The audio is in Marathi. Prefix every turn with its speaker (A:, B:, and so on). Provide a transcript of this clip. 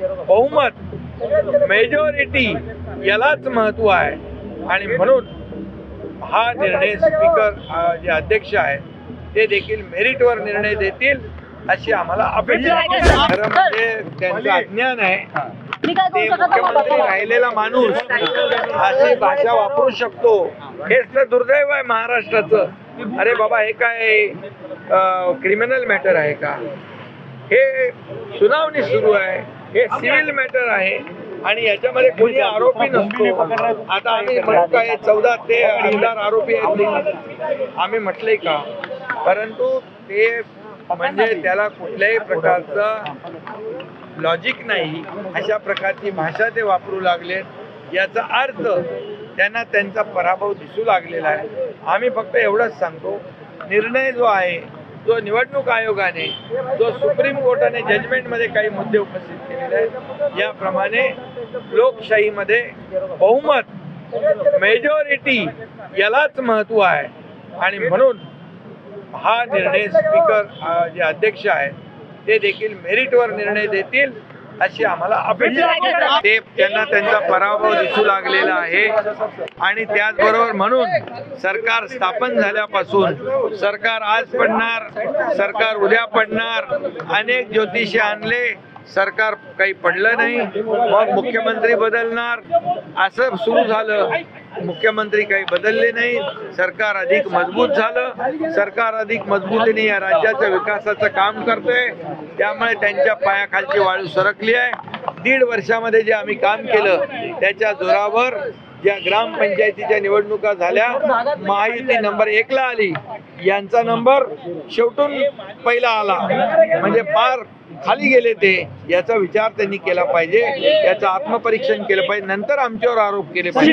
A: बहुमत मेजॉरिटी यालाच महत्त्व आहे. आणि म्हणून हा निर्णय स्पीकर जे अध्यक्ष आहेत ते देखील मेरिटवर निर्णय देतील अशी आम्हाला अपेक्षा आहे. खरं म्हणजे त्यांचं अज्ञान आहे. ते मुख्यमंत्री. राहिलेला माणूस अशी भाषा वापरू शकतो. हेच तर दुर्दैव आहे महाराष्ट्राचं. अरे बाबा हे काय क्रिमिनल मॅटर आहे का? हे सुनावणी सुरू आहे. हे सिव्हिल मॅटर आहे. आणि याच्यामध्ये कोणी आरोपी नसतो. आता आम्ही म्हणू काय चौदा ते आमदार आरोपी आहेत आम्ही म्हटले का? परंतु ते म्हणजे त्याला कुठल्याही प्रकारचं लॉजिक नाही. अशा प्रकारची भाषा ते वापरू लागले याचा अर्थ त्यांना त्यांचा पराभव दिसू लागलेला आहे. आम्ही फक्त एवढंच सांगतो. निर्णय जो आहे जो निवडणूक आयोगाने जो सुप्रीम कोर्टाने जजमेंटमध्ये काही मुद्दे उपस्थित केलेले आहेत याप्रमाणे लोकशाहीमध्ये बहुमत मेजॉरिटी यालाच महत्त्व आहे. आणि म्हणून हा निर्णय स्पीकर जे अध्यक्ष आहेत ते देखील मेरिटवर निर्णय देतील. अशी आम्हाला अपेक्षा. ते त्यांना त्यांचा पराभव दिसू लागलेला आहे. आणि त्याचबरोबर म्हणून सरकार स्थापन झाल्यापासून सरकार आज पडणार सरकार उद्या पडणार अनेक ज्योतिषी आणले सरकार काही पडलं नाही. मग मुख्यमंत्री बदलणार असं सुरू झालं. मुख्यमंत्री काही बदलले नाही. सरकार अधिक मजबूत झालं. सरकार अधिक मजबूतीने या राज्याच्या विकासाचं काम करतंय. त्यामुळे त्यांच्या पायाखालची वाळू सरकली आहे. दीड वर्षामध्ये जे आम्ही काम केलं त्याच्या जोरावर ज्या ग्रामपंचायतीच्या निवडणुका झाल्या महायुती नंबर एकला आली. यांचा नंबर शेवटून पहिला आला. म्हणजे फार खाली गेले ते याचा विचार त्यांनी केला पाहिजे. याचं आत्मपरीक्षण केलं पाहिजे. नंतर आमच्यावर आरोप केले पाहिजे.